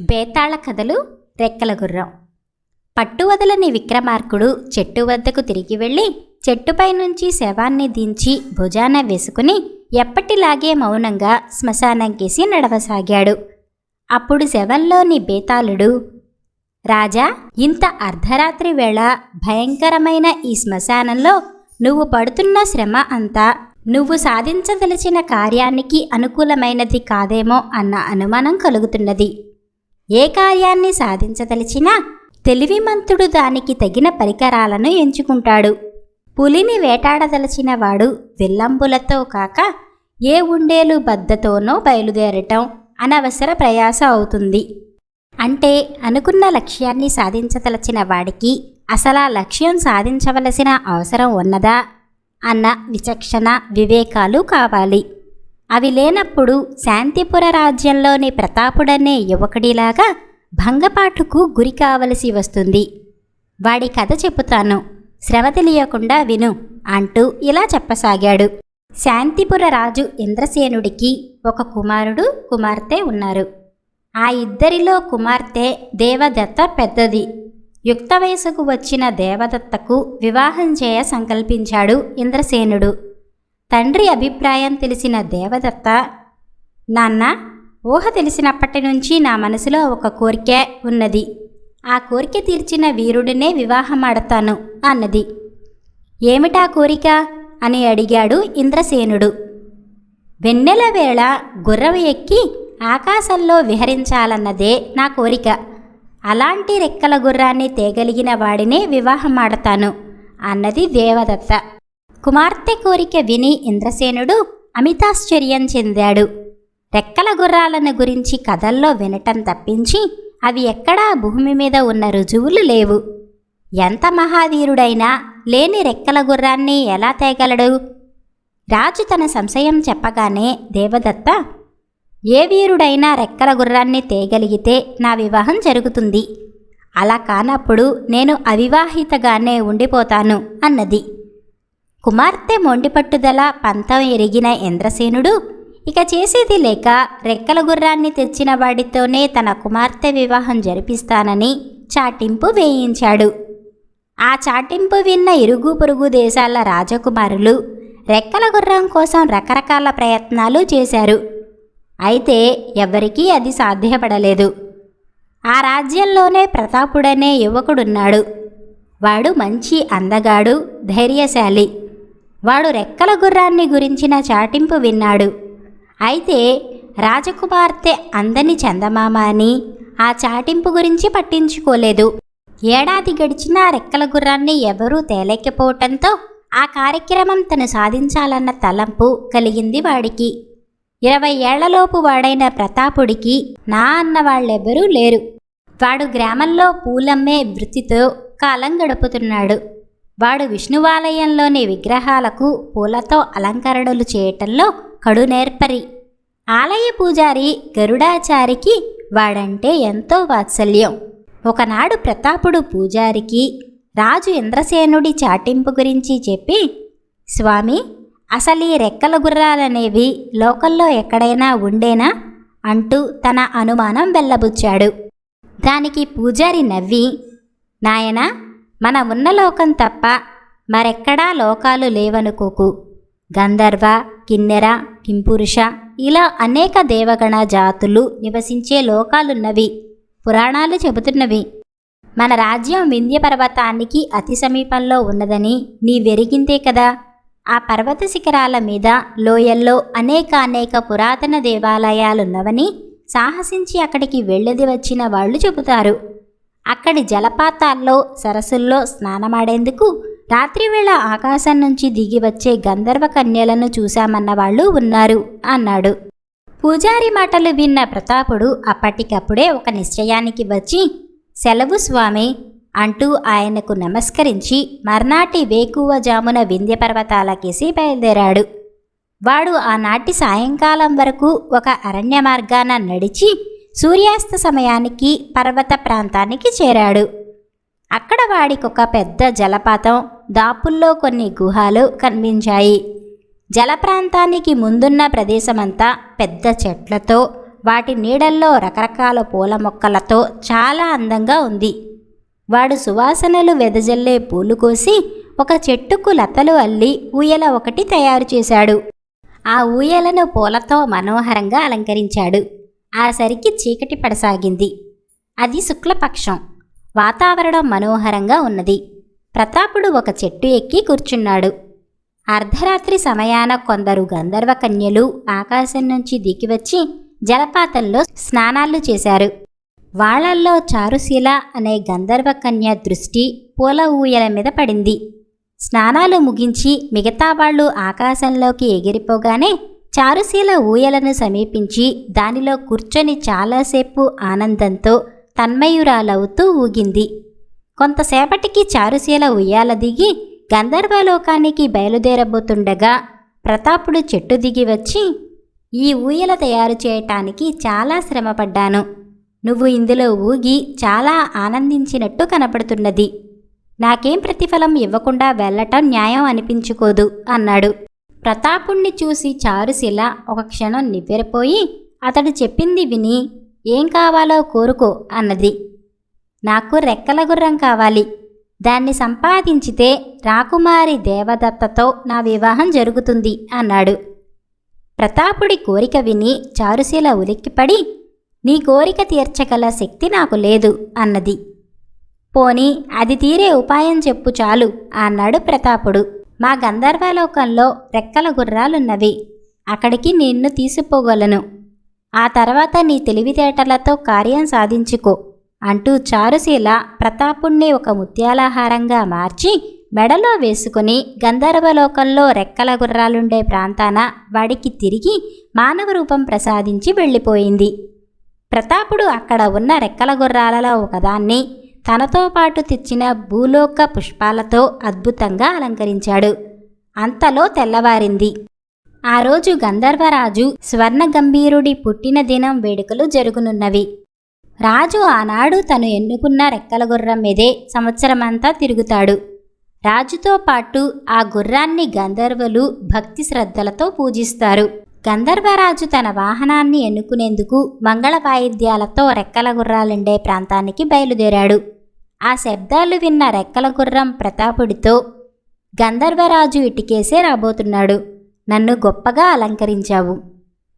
బేతాళ కథలు రెక్కల గుర్రం. పట్టువదలని విక్రమార్కుడు చెట్టు వద్దకు తిరిగి వెళ్ళి చెట్టుపై నుంచి శవాన్ని దించి భుజాన వేసుకుని ఎప్పటిలాగే మౌనంగా శ్మశానంకేసి నడవసాగాడు. అప్పుడు శవంలోని బేతాళుడు రాజా ఇంత అర్ధరాత్రి వేళ భయంకరమైన ఈ శ్మశానంలో నువ్వు పడుతున్న శ్రమ అంతా నువ్వు సాధించదలిచిన కార్యానికి అనుకూలమైనది కాదేమో అన్న అనుమానం కలుగుతున్నది. ఏ కార్యాన్ని సాధించదలిచినా తెలివిమంతుడు దానికి తగిన పరికరాలను ఎంచుకుంటాడు. పులిని వేటాడదలచిన వాడు విల్లంబులతో కాక ఏ ఉండేలు బద్దతోనో బయలుదేరటం అనవసర ప్రయాస అవుతుంది. అంటే అనుకున్న లక్ష్యాన్ని సాధించదలచిన వాడికి అసలు ఆ లక్ష్యం సాధించవలసిన అవసరం ఉన్నదా? అన్న విచక్షణ వివేకాలు కావాలి. అవి లేనప్పుడు శాంతిపుర రాజ్యంలోని ప్రతాపుడనే యువకుడిలాగా భంగపాటుకు గురి కావలసి వస్తుంది. వాడి కథ చెబుతాను. శ్రమ తెలియకుండా విను అంటూ ఇలా చెప్పసాగాడు. శాంతిపుర రాజు ఇంద్రసేనుడికి ఒక కుమారుడు కుమార్తె ఉన్నారు. ఆ ఇద్దరిలో కుమార్తె దేవదత్త పెద్దది. యుక్త వయసుకు వచ్చిన దేవదత్తకు వివాహం చేయ సంకల్పించాడు ఇంద్రసేనుడు. తండ్రి అభిప్రాయం తెలిసిన దేవదత్త నాన్న ఊహ తెలిసినప్పటి నుంచి నా మనసులో ఒక కోరిక ఉన్నది. ఆ కోరిక తీర్చిన వీరుడినే వివాహమాడతాను అన్నది. ఏమిటా కోరిక? అని అడిగాడు ఇంద్రసేనుడు. వెన్నెల వేళ గుర్రం ఎక్కి ఆకాశంలో విహరించాలన్నదే నా కోరిక. అలాంటి రెక్కల గుర్రాన్ని తేగలిగిన వాడినే వివాహమాడతాను అన్నది దేవదత్త. కుమార్తె కోరిక విని ఇంద్రసేనుడు అమితాశ్చర్యం చెందాడు. రెక్కల గుర్రాలను గురించి కథల్లో వినటం తప్పించి అవి ఎక్కడా భూమి మీద ఉన్న రుజువులు లేవు. ఎంత మహావీరుడైనా లేని రెక్కల గుర్రాన్ని ఎలా తేగలడు? రాజు తన సంశయం చెప్పగానే దేవదత్త ఏ వీరుడైనా రెక్కల గుర్రాన్ని తేగలిగితే నా వివాహం జరుగుతుంది. అలా కానప్పుడు నేను అవివాహితగానే ఉండిపోతాను అన్నది. కుమార్తె మొండిపట్టుదల పంతం ఎరిగిన ఇంద్రసేనుడు ఇక చేసేది లేక రెక్కల గుర్రాన్ని తెచ్చిన వాడితోనే తన కుమార్తె వివాహం జరిపిస్తానని చాటింపు వేయించాడు. ఆ చాటింపు విన్న ఇరుగు పొరుగు దేశాల రాజకుమారులు రెక్కల గుర్రం కోసం రకరకాల ప్రయత్నాలు చేశారు. అయితే ఎవరికీ అది సాధ్యపడలేదు. ఆ రాజ్యంలోనే ప్రతాపుడనే యువకుడున్నాడు. వాడు మంచి అందగాడు ధైర్యశాలి. వాడు రెక్కల గుర్రాన్ని గురించిన చాటింపు విన్నాడు. అయితే రాజకుమార్తె అందని చందమామ అని ఆ చాటింపు గురించి పట్టించుకోలేదు. ఏడాది గడిచినా రెక్కల గుర్రాన్ని ఎవరూ తేలేకపోవటంతో ఆ కార్యక్రమం తను సాధించాలన్న తలంపు కలిగింది వాడికి. ఇరవై ఏళ్ళలోపు వాడైన ప్రతాపుడికి నా అన్న వాళ్ళెవరూ లేరు. వాడు గ్రామంలో పూలమ్మే వృత్తితో కాలం గడుపుతున్నాడు. వాడు విష్ణువాలయంలోని విగ్రహాలకు పూలతో అలంకరణలు చేయటంలో కడు నేర్పరి ఆలయ పూజారి గరుడాచారికి వాడంటే ఎంతో వాత్సల్యం. ఒకనాడు ప్రతాపుడు పూజారికి రాజు ఇంద్రసేనుడి చాటింపు గురించి చెప్పి స్వామి అసలు ఈ రెక్కల గుర్రాలనేవి లోకల్లో ఎక్కడైనా ఉండేనా అంటూ తన అనుమానం వెళ్ళబుచ్చాడు. దానికి పూజారి నవ్వి నాయనా మన ఉన్న లోకం తప్ప మరెక్కడా లోకాలు లేవనుకోకు. గంధర్వ కిన్నెర కింపురుష ఇలా అనేక దేవగణ జాతులు నివసించే లోకాలున్నవి. పురాణాలు చెబుతున్నవి. మన రాజ్యం వింధ్య పర్వతానికి అతి సమీపంలో ఉన్నదని నీ వెరిగిందే కదా. ఆ పర్వత శిఖరాల మీద లోయల్లో అనేక అనేక పురాతన దేవాలయాలున్నవని సాహసించి అక్కడికి వెళ్ళది వచ్చిన వాళ్ళు చెబుతారు. అక్కడి జలపాతాల్లో సరస్సుల్లో స్నానమాడేందుకు రాత్రివేళ ఆకాశం నుంచి దిగి వచ్చే గంధర్వ కన్యలను చూశామన్న వాళ్ళు ఉన్నారు అన్నాడు. పూజారి మాటలు విన్న ప్రతాపుడు అప్పటికప్పుడే ఒక నిశ్చయానికి వచ్చి సెలవు స్వామి అంటూ ఆయనకు నమస్కరించి మర్నాటి వేకువజామున వింధ్య పర్వతాలకేసి బయలుదేరాడు. వాడు ఆనాటి సాయంకాలం వరకు ఒక అరణ్య మార్గాన నడిచి సూర్యాస్త సమయానికి పర్వత ప్రాంతానికి చేరాడు. అక్కడ వాడికొక పెద్ద జలపాతం దాపుల్లో కొన్ని గుహాలు కనిపించాయి. జల ప్రాంతానికి ముందున్న ప్రదేశమంతా పెద్ద చెట్లతో వాటి నీడల్లో రకరకాల పూల మొక్కలతో చాలా అందంగా ఉంది. వాడు సువాసనలు వెదజల్లే పూలు కోసి ఒక చెట్టుకు లతలు అల్లి ఊయల ఒకటి తయారు చేశాడు. ఆ ఊయలను పూలతో మనోహరంగా అలంకరించాడు. ఆ సరికి చీకటి పడసాగింది. అది శుక్లపక్షం. వాతావరణం మనోహరంగా ఉన్నది. ప్రతాపుడు ఒక చెట్టు ఎక్కి కూర్చున్నాడు. అర్ధరాత్రి సమయాన కొందరు గంధర్వ కన్యలు ఆకాశం నుంచి దిగివచ్చి జలపాతంలో స్నానాలు చేశారు. వాళ్ళల్లో చారుశీల అనే గంధర్వ కన్య దృష్టి పూల ఊయల మీద పడింది. స్నానాలు ముగించి మిగతా వాళ్ళు ఆకాశంలోకి ఎగిరిపోగానే చారుశీల ఊయలను సమీపించి దానిలో కూర్చొని చాలాసేపు ఆనందంతో తన్మయురాలవుతూ ఊగింది. కొంతసేపటికి చారుశీల ఉయ్యాల దిగి గంధర్వలోకానికి బయలుదేరబోతుండగా ప్రతాపుడు చెట్టు దిగి వచ్చి ఈ ఊయల తయారు చేయటానికి చాలా శ్రమపడ్డాను. నువ్వు ఇందులో ఊగి చాలా ఆనందించినట్టు కనపడుతున్నది. నాకేం ప్రతిఫలం ఇవ్వకుండా వెళ్ళటం న్యాయం అనిపించుకోదు అన్నాడు. ప్రతాపుణ్ణి చూసి చారుశిల ఒక క్షణం నివ్వెరపోయి అతడు చెప్పింది విని ఏం కావాలో కోరుకో అన్నది. నాకు రెక్కల గుర్రం కావాలి. దాన్ని సంపాదించితే రాకుమారి దేవదత్తతో నా వివాహం జరుగుతుంది అన్నాడు. ప్రతాపుడి కోరిక విని చారుశీల ఉలిక్కిపడి నీ కోరిక తీర్చగల శక్తి నాకు లేదు అన్నది. పోని అది తీరే ఉపాయం చెప్పు చాలు అన్నాడు ప్రతాపుడు. మా గంధర్వలోకంలో రెక్కల గుర్రాలున్నవి. అక్కడికి నిన్ను తీసుకుపోగలను ఆ తర్వాత నీ తెలివితేటలతో కార్యం సాధించుకో అంటూ చారుశీల ప్రతాపుణ్ణి ఒక ముత్యాలహారంగా మార్చి మెడలో వేసుకుని గంధర్వలోకంలో రెక్కల గుర్రాలుండే ప్రాంతాన వాడికి తిరిగి మానవ రూపం ప్రసాదించి వెళ్ళిపోయింది. ప్రతాపుడు అక్కడ ఉన్న రెక్కల గుర్రాలలో ఒకదాన్ని తనతో పాటు తెచ్చిన భూలోక పుష్పాలతో అద్భుతంగా అలంకరించాడు. అంతలో తెల్లవారింది. ఆ రోజు గంధర్వరాజు స్వర్ణ గంభీరుడి వేడుకలు జరుగునున్నవి. రాజు ఆనాడు తను ఎన్నుకున్న రెక్కల గుర్రం మీదే సంవత్సరమంతా తిరుగుతాడు. రాజుతో పాటు ఆ గుర్రాన్ని గంధర్వులు భక్తి శ్రద్ధలతో పూజిస్తారు. గంధర్వరాజు తన వాహనాన్ని ఎన్నుకునేందుకు మంగళ వాయిద్యాలతో రెక్కల గుర్రాలుండే ప్రాంతానికి బయలుదేరాడు. ఆ శబ్దాలు విన్న రెక్కల గుర్రం ప్రతాపుడితో గంధర్వరాజు ఇటుకేసే రాబోతున్నాడు. నన్ను గొప్పగా అలంకరించావు.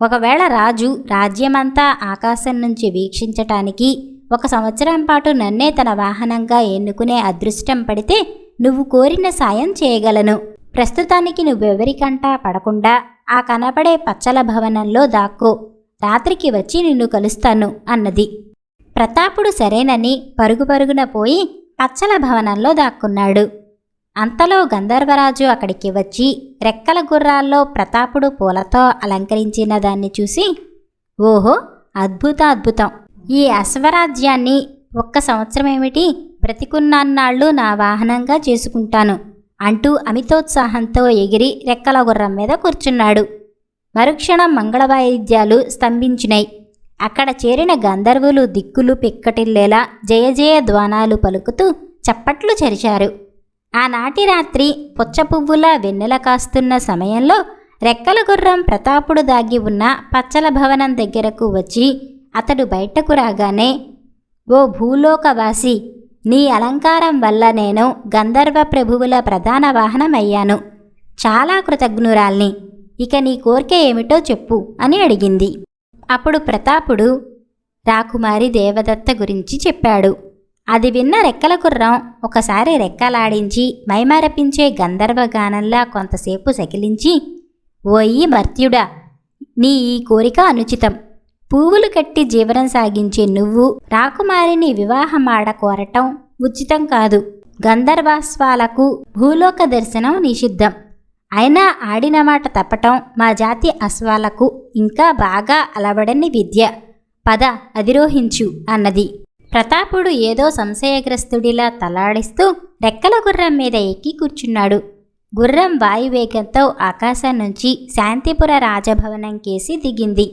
ఒకవేళ రాజు రాజ్యమంతా ఆకాశం నుంచి వీక్షించటానికి ఒక సంవత్సరం పాటు నన్నే తన వాహనంగా ఎన్నుకునే అదృష్టం పడితే నువ్వు కోరిన సాయం చేయగలను. ప్రస్తుతానికి నువ్వెవరికంటా పడకుండా ఆ కనపడే పచ్చల భవనంలో దాక్కో. రాత్రికి వచ్చి నిన్ను కలుస్తాను అన్నది. ప్రతాపుడు సరేనని పరుగు పరుగున పోయి పచ్చల భవనంలో దాక్కున్నాడు. అంతలో గంధర్వరాజు అక్కడికి వచ్చి రెక్కల గుర్రాల్లో ప్రతాపుడు పూలతో అలంకరించిన దాన్ని చూసి ఓహో అద్భుత అద్భుతం ఈ అశ్వరాజ్యాన్ని ఒక్క సంవత్సరం ఏమిటి బ్రతికున్నాన్నాళ్ళు నా వాహనంగా చేసుకుంటాను అంటూ అమితోత్సాహంతో ఎగిరి రెక్కల గుర్రం మీద కూర్చున్నాడు. మరుక్షణం మంగళవాయిద్యాలు స్తంభించినాయి అక్కడ చేరిన గంధర్వులు దిక్కులు పిక్కటిల్లేలా జయజయ ధ్వానాలు పలుకుతూ చప్పట్లు చరిచారు. ఆనాటి రాత్రి పుచ్చపువ్వులా వెన్నెల కాస్తున్న సమయంలో రెక్కల గుర్రం ప్రతాపుడు దాగి ఉన్న పచ్చల భవనం దగ్గరకు వచ్చి అతడు బయటకు రాగానే ఓ భూలోకవాసి నీ అలంకారం వల్ల నేను గంధర్వ ప్రభువుల ప్రధాన వాహనమయ్యాను. చాలా కృతజ్ఞురాల్ని ఇక నీ కోరిక ఏమిటో చెప్పు అని అడిగింది. అప్పుడు ప్రతాపుడు రాకుమారి దేవదత్త గురించి చెప్పాడు. అది విన్న రెక్కల గుర్రం ఒకసారి రెక్కలాడించి మైమరపించే గంధర్వగానంలా కొంతసేపు సకిలించి ఓయి మర్త్యుడా నీ ఈ కోరిక అనుచితం. పువ్వులు కట్టి జీవనం సాగించే నువ్వు రాకుమారిని వివాహమాడ కోరటం ఉచితం కాదు. గంధర్వాస్వాలకు భూలోక దర్శనం నిషిద్ధం. అయినా ఆడిన మాట తప్పటం మా జాతి అశ్వాలకు ఇంకా బాగా అలవడని విద్య. పద అధిరోహించు అన్నది. ప్రతాపుడు ఏదో సంశయగ్రస్తుడిలా తలాడిస్తూ రెక్కల గుర్రం మీద ఎక్కి కూర్చున్నాడు. గుర్రం వాయువేగంతో ఆకాశం నుంచి శాంతిపుర రాజభవనం కేసి దిగింది.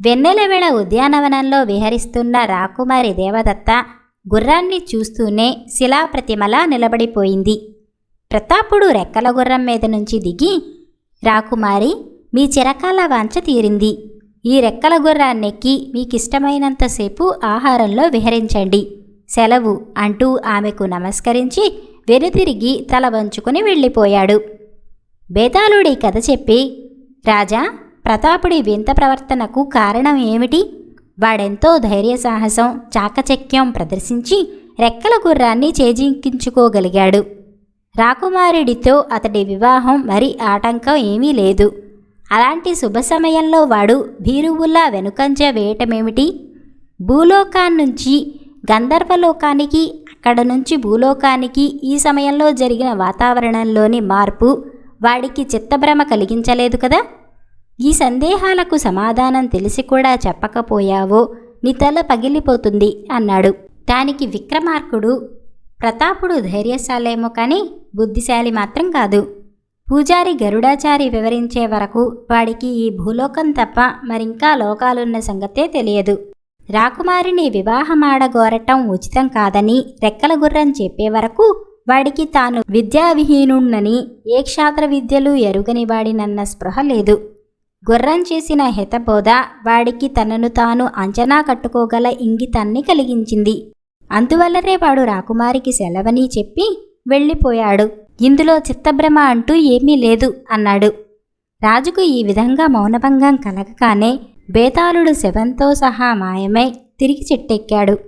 వెన్నెలవేళ ఉద్యానవనంలో విహరిస్తున్న రాకుమారి దేవదత్త గుర్రాన్ని చూస్తూనే శిలాప్రతిమలా నిలబడిపోయింది. ప్రతాపుడు రెక్కల గుర్రం మీద నుంచి దిగి రాకుమారి మీ చిరకాల వాంఛ తీరింది. ఈ రెక్కల గుర్రాన్నెక్కి మీకిష్టమైనంతసేపు ఆహారంలో విహరించండి. సెలవు అంటూ ఆమెకు నమస్కరించి వెనుతిరిగి తల వంచుకుని వెళ్ళిపోయాడు. బేతాళుడి కథ చెప్పి రాజా ప్రతాపుడి వింత ప్రవర్తనకు కారణం ఏమిటి? వాడెంతో ధైర్య సాహసం చాకచక్యం ప్రదర్శించి రెక్కల గుర్రాన్ని చేజిక్కించుకోగలిగాడు. రాకుమారుడితో అతడి వివాహం మరి ఆటంకం ఏమీ లేదు. అలాంటి శుభ సమయంలో వాడు భీరువుల్లా వెనుకంజ వేయటమేమిటి? భూలోకాన్నించి గంధర్వలోకానికి అక్కడ నుంచి భూలోకానికి ఈ సమయంలో జరిగిన వాతావరణంలోని మార్పు వాడికి చిత్తభ్రమ కలిగించలేదు కదా? ఈ సందేహాలకు సమాధానం తెలిసి కూడా చెప్పకపోయావో నీ తల పగిలిపోతుంది అన్నాడు. దానికి విక్రమార్కుడు ప్రతాపుడు ధైర్యశాలేమో కానీ బుద్ధిశాలి మాత్రం కాదు. పూజారి గరుడాచారి వివరించే వరకు వాడికి ఈ భూలోకం తప్ప మరింకా లోకాలున్న సంగతే తెలియదు. రాకుమారిని వివాహమాడగోరటం ఉచితం కాదని రెక్కల గుర్రం చెప్పే వరకు వాడికి తాను విద్యావిహీనుణ్ణని ఏ క్షాత్ర విద్యలు ఎరుగని వాడినన్న స్పృహ లేదు. గుర్రం చేసిన హితబోధ వాడికి తనను తాను అంచనా కట్టుకోగల ఇంగితాన్ని కలిగించింది. అందువల్లనే వాడు రాకుమారికి సెలవని చెప్పి వెళ్ళిపోయాడు. ఇందులో చిత్తభ్రమ అంటూ ఏమీ లేదు అన్నాడు. రాజుకు ఈ విధంగా మౌనభంగం కలగగానే బేతాళుడు శవంతో సహా మాయమై తిరిగి చెట్టెక్కాడు.